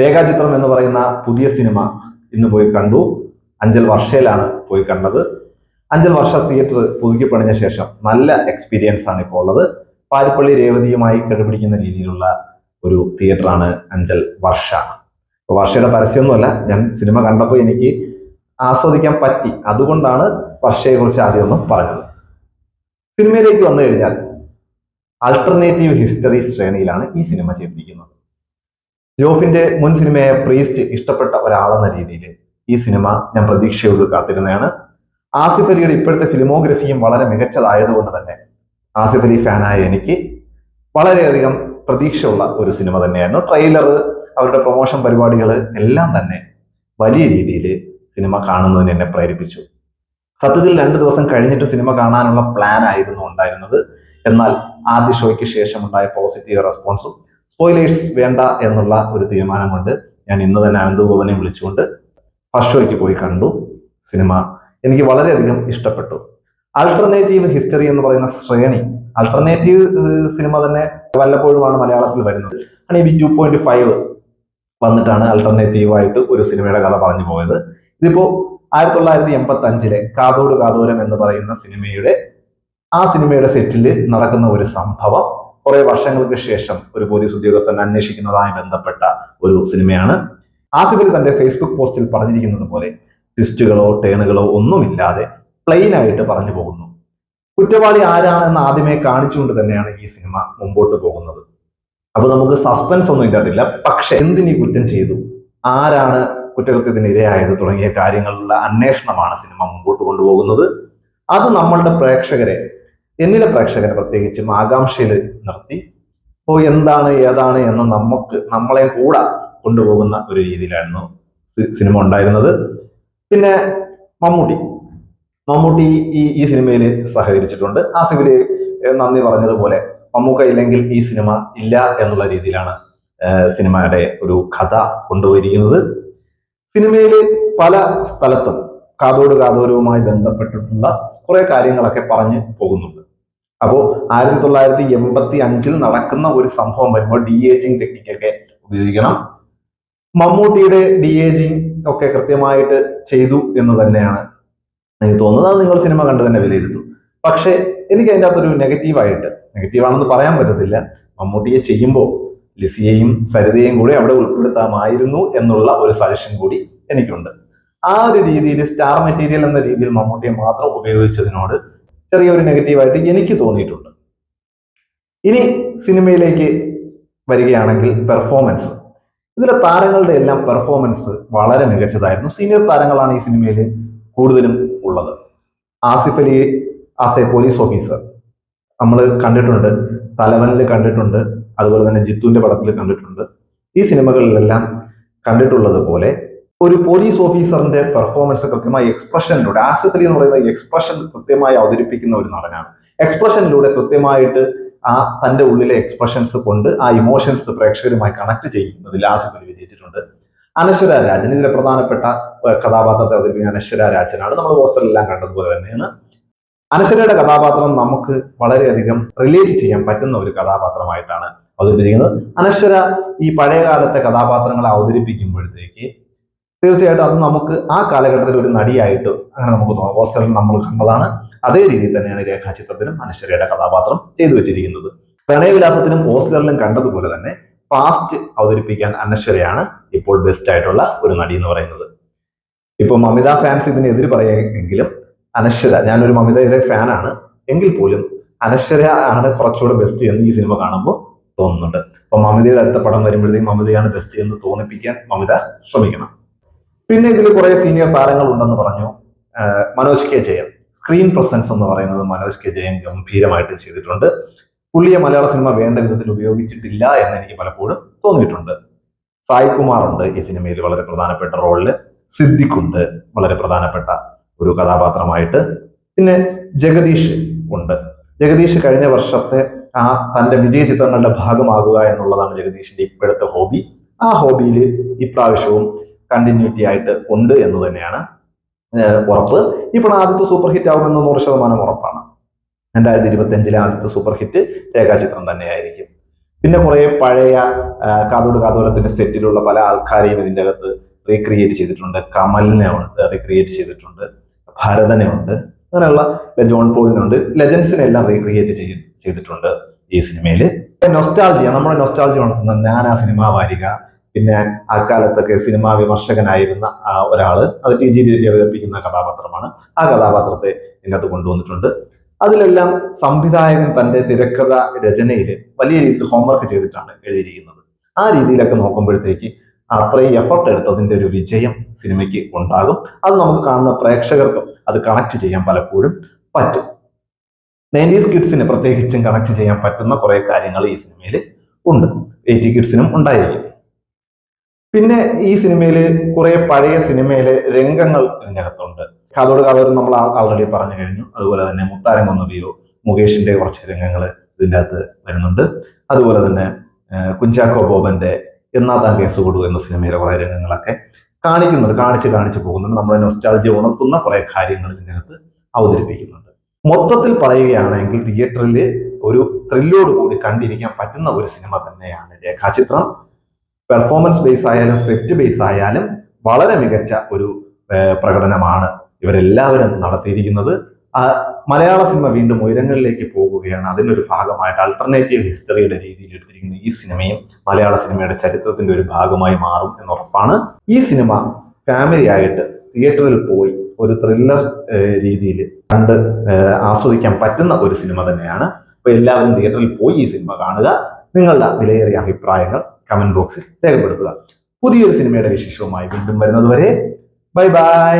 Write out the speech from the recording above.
രേഖാചിത്രം എന്ന് പറയുന്ന പുതിയ സിനിമ ഇന്ന് പോയി കണ്ടു. അഞ്ചൽ വർഷയിലാണ് പോയി കണ്ടത്. അഞ്ചൽ വർഷ തിയേറ്റർ പുതുക്കി പണിഞ്ഞ ശേഷം നല്ല എക്സ്പീരിയൻസ് ആണ് ഇപ്പോൾ ഉള്ളത്. പാരിപ്പള്ളി രേവതിയുമായി കണ്ടുപിടിക്കുന്ന രീതിയിലുള്ള ഒരു തിയേറ്ററാണ് അഞ്ചൽ വർഷ. അപ്പോൾ വർഷയുടെ പരസ്യമൊന്നുമല്ല ഞാൻ സിനിമ കണ്ടപ്പോൾ എനിക്ക് ആസ്വദിക്കാൻ പറ്റി. അതുകൊണ്ടാണ് വർഷയെക്കുറിച്ച് ആദ്യം ഒന്ന് പറഞ്ഞത്. സിനിമയിലേക്ക് വന്നു കഴിഞ്ഞാൽ ആൾട്ടർനേറ്റീവ് ഹിസ്റ്ററി ശ്രേണിയിലാണ് ഈ സിനിമ ചെയ്തിരിക്കുന്നത്. ജോഫിന്റെ മുൻ സിനിമയായ പ്രീസ്റ്റ് ഇഷ്ടപ്പെട്ട ഒരാളെന്ന രീതിയിൽ ഈ സിനിമ ഞാൻ പ്രതീക്ഷയോട് കാത്തിരുന്നതാണ്. ആസിഫ് അലിയുടെ ഇപ്പോഴത്തെ ഫിലിമോഗ്രഫിയും വളരെ മികച്ചതായതുകൊണ്ട് തന്നെ ആസിഫ് അലി ഫാനായ എനിക്ക് വളരെയധികം പ്രതീക്ഷയുള്ള ഒരു സിനിമ തന്നെയായിരുന്നു. ട്രെയിലർ അവരുടെ പ്രൊമോഷൻ പരിപാടികൾ എല്ലാം തന്നെ വലിയ രീതിയിൽ സിനിമ കാണുന്നതിന് എന്നെ പ്രേരിപ്പിച്ചു. സത്യത്തിൽ രണ്ട് ദിവസം കഴിഞ്ഞിട്ട് സിനിമ കാണാനുള്ള പ്ലാൻ ആയിരുന്നു ഉണ്ടായിരുന്നത്. എന്നാൽ ആദ്യ ഷോയ്ക്ക് ശേഷം ഉണ്ടായ പോസിറ്റീവ് റെസ്പോൺസും സ്പോയിലേഴ്സ് വേണ്ട എന്നുള്ള ഒരു തീരുമാനം കൊണ്ട് ഞാൻ ഇന്ന് തന്നെ അനന്തഗോപനെ വിളിച്ചുകൊണ്ട് ഫസ്റ്റ് ഷോയ്ക്ക് പോയി കണ്ടു സിനിമ എനിക്ക് വളരെയധികം ഇഷ്ടപ്പെട്ടു. ആൾട്ടർനേറ്റീവ് ഹിസ്റ്ററി എന്ന് പറയുന്ന ശ്രേണി. ആൾട്ടർനേറ്റീവ് സിനിമ തന്നെ വല്ലപ്പോഴുമാണ് മലയാളത്തിൽ വരുന്നത്. ഹണി ടു പോയിന്റ് ഫൈവ് വന്നിട്ടാണ് ആൾട്ടർനേറ്റീവ് ആയിട്ട് ഒരു സിനിമയുടെ കഥ പറഞ്ഞു പോയത്. ഇതിപ്പോ ആയിരത്തി തൊള്ളായിരത്തി എൺപത്തി അഞ്ചിലെ കാതോട് കാതോരം എന്ന് പറയുന്ന സിനിമയുടെ ആ സിനിമയുടെ സെറ്റിൽ നടക്കുന്ന ഒരു സംഭവം കുറെ വർഷങ്ങൾക്ക് ശേഷം ഒരു പോലീസ് ഉദ്യോഗസ്ഥൻ അന്വേഷിക്കുന്നതായി ബന്ധപ്പെട്ട ഒരു സിനിമയാണ്. ആസിഫ് അലി തന്റെ ഫേസ്ബുക്ക് പോസ്റ്റിൽ പറഞ്ഞിരിക്കുന്നത് പോലെ ട്വിസ്റ്റുകളോ ടേണുകളോ ഒന്നുമില്ലാതെ പ്ലെയിൻ ആയിട്ട് പറഞ്ഞു പോകുന്നു. കുറ്റവാളി ആരാണെന്ന് ആദ്യമേ കാണിച്ചുകൊണ്ട് തന്നെയാണ് ഈ സിനിമ മുമ്പോട്ട് പോകുന്നത്. അപ്പൊ നമുക്ക് സസ്പെൻസ് ഒന്നും ഇല്ലാതില്ല. പക്ഷെ എന്തിനീ കുറ്റം ചെയ്തു? ആരാണ് കുറ്റകൃത്യത്തിന് ഇരയായത്? തുടങ്ങിയ കാര്യങ്ങളിലുള്ള അന്വേഷണമാണ് സിനിമ മുമ്പോട്ട് കൊണ്ടുപോകുന്നത്. അത് നമ്മളുടെ പ്രേക്ഷകരെ എന്നിലെ പ്രേക്ഷകനെ പ്രത്യേകിച്ചും ആകാംക്ഷയിൽ നിർത്തി. ഓ എന്താണ് ഏതാണ് എന്ന് നമുക്ക് നമ്മളെ കൂടെ കൊണ്ടുപോകുന്ന ഒരു രീതിയിലായിരുന്നു സിനിമ ഉണ്ടായിരുന്നത്. പിന്നെ മമ്മൂട്ടി. മമ്മൂട്ടി ഈ ഈ സിനിമയിൽ സഹകരിച്ചിട്ടുണ്ട്. ആ സിനിമയിൽ നന്ദി പറഞ്ഞതുപോലെ മമ്മൂക്ക ഇല്ലെങ്കിൽ ഈ സിനിമ ഇല്ല എന്നുള്ള രീതിയിലാണ് സിനിമയുടെ ഒരു കഥ കൊണ്ടുപോയിരിക്കുന്നത്. സിനിമയിൽ പല സ്ഥലത്തും കാതോട് കാതോരവുമായി ബന്ധപ്പെട്ടിട്ടുള്ള കുറെ കാര്യങ്ങളൊക്കെ പറഞ്ഞു പോകുന്നുണ്ട്. അപ്പോൾ ആയിരത്തി തൊള്ളായിരത്തി എൺപത്തി അഞ്ചിൽ നടക്കുന്ന ഒരു സംഭവം വരുമ്പോൾ ഡി ഏജിങ് ടെക്നിക്കൊക്കെ ഉപയോഗിക്കണം. മമ്മൂട്ടിയുടെ ഡി ഏജിങ് ഒക്കെ കൃത്യമായിട്ട് ചെയ്തു എന്ന് തന്നെയാണ് എനിക്ക് തോന്നുന്നത്. അത് നിങ്ങൾ സിനിമ കണ്ട് തന്നെ വിലയിരുത്തും. പക്ഷേ എനിക്ക് അതിന്റെ അകത്തൊരു നെഗറ്റീവായിട്ട് നെഗറ്റീവാണെന്ന് പറയാൻ പറ്റത്തില്ല. മമ്മൂട്ടിയെ ചെയ്യുമ്പോൾ ലിസിയെയും സരിതയെയും കൂടി അവിടെ ഉൾപ്പെടുത്താമായിരുന്നു എന്നുള്ള ഒരു സജഷൻ കൂടി എനിക്കുണ്ട്. ആ ഒരു രീതിയിൽ സ്റ്റാർ മെറ്റീരിയൽ എന്ന രീതിയിൽ മമ്മൂട്ടിയെ മാത്രം ഉപയോഗിച്ചതിനോട് ചെറിയൊരു നെഗറ്റീവായിട്ട് എനിക്ക് തോന്നിയിട്ടുണ്ട്. ഇനി സിനിമയിലേക്ക് വരികയാണെങ്കിൽ പെർഫോമൻസ് ഇതിലെ താരങ്ങളുടെ എല്ലാം പെർഫോമൻസ് വളരെ മികച്ചതായിരുന്നു. സീനിയർ താരങ്ങളാണ് ഈ സിനിമയിൽ കൂടുതലും ഉള്ളത്. Asif Ali as a police officer നമ്മൾ കണ്ടിട്ടുണ്ട് തലവനിൽ കണ്ടിട്ടുണ്ട് അതുപോലെ തന്നെ ജിത്തുവിന്റെ പടത്തിൽ കണ്ടിട്ടുണ്ട്. ഈ സിനിമകളിലെല്ലാം കണ്ടിട്ടുള്ളത് പോലെ ഒരു പോലീസ് ഓഫീസറിന്റെ പെർഫോമൻസ് കൃത്യമായി എക്സ്പ്രഷനിലൂടെ ആസിഫലി എന്ന് പറയുന്ന എക്സ്പ്രഷൻ കൃത്യമായി അവതരിപ്പിക്കുന്ന ഒരു നടനാണ്. എക്സ്പ്രഷനിലൂടെ കൃത്യമായിട്ട് ആ തന്റെ ഉള്ളിലെ എക്സ്പ്രഷൻസ് കൊണ്ട് ആ ഇമോഷൻസ് പ്രേക്ഷകരുമായി കണക്ട് ചെയ്യുന്നതിൽ ആസിഫ് വിജയിച്ചിട്ടുണ്ട്. അനശ്വര രാജൻ ഇതിലെ പ്രധാനപ്പെട്ട കഥാപാത്രത്തെ അവതരിപ്പിക്കുന്ന അനശ്വര രാജനാണ്. നമ്മൾ പോസ്റ്ററിലെല്ലാം കണ്ടതുപോലെ തന്നെയാണ്. അനശ്വരയുടെ കഥാപാത്രം നമുക്ക് വളരെയധികം റിലേറ്റ് ചെയ്യാൻ പറ്റുന്ന ഒരു കഥാപാത്രമായിട്ടാണ് അവതരിപ്പിച്ചിരിക്കുന്നത്. അനശ്വര ഈ പഴയകാലത്തെ കഥാപാത്രങ്ങളെ അവതരിപ്പിക്കുമ്പോഴത്തേക്ക് തീർച്ചയായിട്ടും അത് നമുക്ക് ആ കാലഘട്ടത്തിൽ ഒരു നടിയായിട്ട് അങ്ങനെ നമുക്ക് തോന്നാം. പോസ്റ്ററിൽ നമ്മൾ കണ്ടതാണ്. അതേ രീതിയിൽ തന്നെയാണ് രേഖാചിത്രത്തിലും അനശ്വരയുടെ കഥാപാത്രം ചെയ്തു വെച്ചിരിക്കുന്നത്. പ്രണയവിലാസത്തിലും പോസ്റ്ററിലും കണ്ടതുപോലെ തന്നെ പാസ്റ്റ് അവതരിപ്പിക്കാൻ അനശ്വരയാണ് ഇപ്പോൾ ബെസ്റ്റ് ആയിട്ടുള്ള ഒരു നടി എന്ന് പറയുന്നത്. ഇപ്പൊ മമിത ഫാൻസ് ഇതിനെതിരെ പറയുമെങ്കിലും അനശ്വര ഞാനൊരു മമിതയുടെ ഫാനാണ് എങ്കിൽ പോലും അനശ്വര ആണ് കുറച്ചുകൂടെ ബെസ്റ്റ് എന്ന് ഈ സിനിമ കാണുമ്പോൾ തോന്നുന്നുണ്ട്. അപ്പൊ മമിതയുടെ അടുത്ത പടം വരുമ്പോഴത്തേക്കും മമിതയാണ് ബെസ്റ്റ് എന്ന് തോന്നിപ്പിക്കാൻ മമിത ശ്രമിക്കണം. പിന്നെ ഇതിൽ കുറെ സീനിയർ താരങ്ങൾ ഉണ്ടെന്ന് പറഞ്ഞു. Manoj K Jayan screen presence എന്ന് പറയുന്നത് മനോജ് കെ ജയൻ ഗംഭീരമായിട്ട് ചെയ്തിട്ടുണ്ട്. പുള്ളിയെ മലയാള സിനിമ വേണ്ട വിധത്തിൽ ഉപയോഗിച്ചിട്ടില്ല എന്ന് എനിക്ക് പലപ്പോഴും തോന്നിയിട്ടുണ്ട്. സായി കുമാർ ഉണ്ട് ഈ സിനിമയിൽ വളരെ പ്രധാനപ്പെട്ട റോളിൽ സിദ്ദിഖ് ഉണ്ട് വളരെ പ്രധാനപ്പെട്ട ഒരു കഥാപാത്രമായിട്ട്. പിന്നെ ജഗദീഷ് ഉണ്ട്. ജഗദീഷ് കഴിഞ്ഞ വർഷത്തെ ആ തന്റെ വിജയ ചിത്രങ്ങളുടെ ഭാഗമാകുക എന്നുള്ളതാണ് ജഗദീഷിന്റെ ഇപ്പോഴത്തെ ഹോബി ആ ഹോബിയിൽ ഇപ്രാവശ്യവും കണ്ടിന്യൂറ്റി ആയിട്ട് ഉണ്ട് എന്ന് തന്നെയാണ് ഉറപ്പ്. ഇപ്പോൾ ആദ്യത്തെ സൂപ്പർ ഹിറ്റ് ആവുമെന്ന് നൂറ് ശതമാനം ഉറപ്പാണ്. രണ്ടായിരത്തി ഇരുപത്തി അഞ്ചിലെ ആദ്യത്തെ സൂപ്പർ ഹിറ്റ് രേഖാചിത്രം തന്നെയായിരിക്കും. പിന്നെ കുറേ പഴയ കാതോട് കാതോരത്തിന്റെ സെറ്റിലുള്ള പല ആൾക്കാരെയും ഇതിന്റെ അകത്ത് റീക്രിയേറ്റ് ചെയ്തിട്ടുണ്ട്. കമലിനെ ഉണ്ട് റീക്രിയേറ്റ് ചെയ്തിട്ടുണ്ട്. ഭരതനെ ഉണ്ട്. അങ്ങനെയുള്ള ജോൺ പോളിനുണ്ട് ലെജൻസിനെ എല്ലാം റീക്രിയേറ്റ് ചെയ്തിട്ടുണ്ട് ഈ സിനിമയിൽ നൊസ്റ്റാൾജിയ നമ്മുടെ നൊസ്റ്റാൾജി ഉണർത്തുന്ന ഞാൻ ആ സിനിമ വാരിക. പിന്നെ അക്കാലത്തൊക്കെ കാലത്തൊക്കെ സിനിമാ വിമർശകനായിരുന്ന ആ ഒരാൾ. അത് ടി ജി അവതരിപ്പിക്കുന്ന കഥാപാത്രമാണ്. ആ കഥാപാത്രത്തെ ഇതിനകത്ത് കൊണ്ടുവന്നിട്ടുണ്ട്. അതിലെല്ലാം സംവിധായകൻ തന്റെ തിരക്കഥ രചനയിൽ വലിയ രീതിയിൽ ഹോംവർക്ക് ചെയ്തിട്ടാണ് എഴുതിയിരിക്കുന്നത്. ആ രീതിയിലൊക്കെ നോക്കുമ്പോഴത്തേക്ക് അത്രയും എഫർട്ട് എടുത്തതിന്റെ ഒരു വിജയം സിനിമയ്ക്ക് ഉണ്ടാകും. അത് നമുക്ക് കാണുന്ന പ്രേക്ഷകർക്കും അത് കണക്ട് ചെയ്യാൻ പലപ്പോഴും പറ്റും. നയന്റീസ് കിഡ്സിന് പ്രത്യേകിച്ചും കണക്ട് ചെയ്യാൻ പറ്റുന്ന കുറെ കാര്യങ്ങൾ ഈ സിനിമയിൽ ഉണ്ട്. എയ്റ്റി കിഡ്സിനും ഉണ്ടായിരിക്കും. പിന്നെ ഈ സിനിമയിൽ കുറെ പഴയ സിനിമയിലെ രംഗങ്ങൾ ഇതിനകത്തുണ്ട്. കാതോട് കാതോട് നമ്മൾ ആൾറെഡി പറഞ്ഞു കഴിഞ്ഞു. അതുപോലെ തന്നെ മുത്താരം കൊന്നബിയോ മുകേഷിന്റെ കുറച്ച് രംഗങ്ങൾ ഇതിന്റെ അകത്ത് വരുന്നുണ്ട്. അതുപോലെ തന്നെ കുഞ്ചാക്കോ ബോബന്റെ എന്നാ താൻ കേസ് കൊടു എന്ന സിനിമയിലെ കുറെ രംഗങ്ങളൊക്കെ കാണിക്കുന്നുണ്ട് കാണിച്ച് കാണിച്ച് പോകുന്നുണ്ട്. നമ്മുടെ നൊസ്റ്റാൾജി ഉണർത്തുന്ന കുറെ കാര്യങ്ങൾ ഇതിന്റെ അകത്ത് അവതരിപ്പിക്കുന്നുണ്ട്. മൊത്തത്തിൽ പറയുകയാണെങ്കിൽ തിയേറ്ററിൽ ഒരു ത്രില്ലോട് കൂടി കണ്ടിരിക്കാൻ പറ്റുന്ന ഒരു സിനിമ തന്നെയാണ് രേഖാചിത്രം. പെർഫോമൻസ് ബേസ് ആയാലും സ്ക്രിപ്റ്റ് ബേസ് ആയാലും വളരെ മികച്ച ഒരു പ്രകടനമാണ് ഇവരെല്ലാവരും നടത്തിയിരിക്കുന്നത്. മലയാള സിനിമ വീണ്ടും ഉയരങ്ങളിലേക്ക് പോകുകയാണ്. അതിനൊരു ഭാഗമായിട്ട് അൾട്ടർനേറ്റീവ് ഹിസ്റ്ററിയുടെ രീതിയിൽ എടുത്തിരിക്കുന്ന ഈ സിനിമയും മലയാള സിനിമയുടെ ചരിത്രത്തിന്റെ ഒരു ഭാഗമായി മാറും എന്നുറപ്പാണ്. ഈ സിനിമ ഫാമിലി ആയിട്ട് തിയേറ്ററിൽ പോയി ഒരു ത്രില്ലർ രീതിയിൽ കണ്ട് ആസ്വദിക്കാൻ പറ്റുന്ന ഒരു സിനിമ തന്നെയാണ്. അപ്പൊ എല്ലാവരും തിയേറ്ററിൽ പോയി ഈ സിനിമ കാണുക. നിങ്ങളുടെ വിലയേറിയ അഭിപ്രായങ്ങൾ കമന്റ് ബോക്സിൽ രേഖപ്പെടുത്തുക. പുതിയൊരു സിനിമയുടെ വിശേഷവുമായി വീണ്ടും വരുന്നതുവരെ ബൈ ബൈ